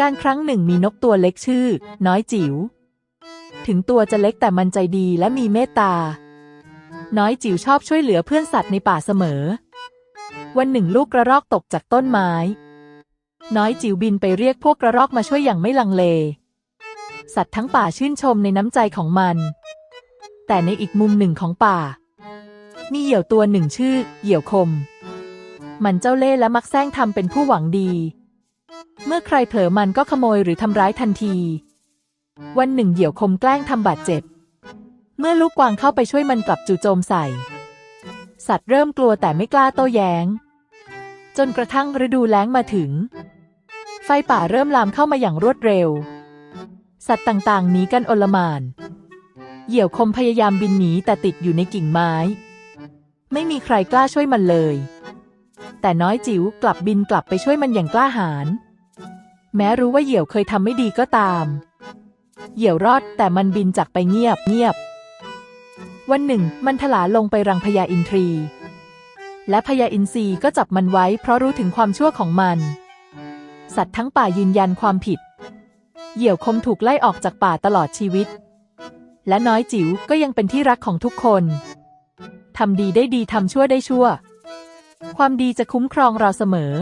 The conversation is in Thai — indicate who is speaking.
Speaker 1: การครั้งหนึ่งมีนกตัวเล็กชื่อ น้อยจิ๋ว ถึงตัวจะเล็กแต่มันใจดีและมีเมตตา น้อยจิ๋วชอบช่วยเหลือเพื่อนสัตว์ในป่าเสมอ วันหนึ่งลูกกระรอกตกจากต้นไม้ น้อยจิ๋วบินไปเรียกพวกกระรอกมาช่วยอย่างไม่ลังเล สัตว์ทั้งป่าชื่นชมในน้ำใจของมัน แต่ในอีกมุมหนึ่งของป่า มีเหยี่ยวตัวหนึ่งชื่อ เหยี่ยวคม มันเจ้าเล่ห์และมักแซงทำเป็นผู้หวังดี เมื่อใครเผลอมันก็ขโมยหรือทำร้ายทันที วันหนึ่งเหยี่ยวคมแกล้งทำบาดเจ็บ เมื่อลูกกวางเข้าไปช่วยมันกลับจู่โจมใส่ สัตว์เริ่มกลัวแต่ไม่กล้าโต้แย้ง จนกระทั่งฤดูแล้งมาถึง ไฟป่าเริ่มลามเข้ามาอย่างรวดเร็ว สัตว์ต่างๆหนีกันอลหม่าน เหยี่ยวคมพยายามบินหนีแต่ติดอยู่ในกิ่งไม้ ไม่มีใครกล้าช่วยมันเลย แต่น้อยจิ๋วกลับบินกลับไปช่วยมันอย่างกล้าหาญ แม้รู้ว่าเหยี่ยวเคยทำไม่ดีก็ตาม เหยี่ยวรอดแต่มันบินจากไปเงียบเงียบ วันหนึ่ง มันถลาลงไปรังพญาอินทรี และพญาอินทรีก็จับมันไว้เพราะรู้ถึงความชั่วของมัน สัตว์ทั้งป่ายืนยันความผิด เหยี่ยวคมถูกไล่ออกจากป่าตลอดชีวิต และน้อยจิ๋วก็ยังเป็นที่รักของทุกคนทำดีได้ดีทำชั่วได้ชั่ว ความดีจะคุ้มครองเราเสมอ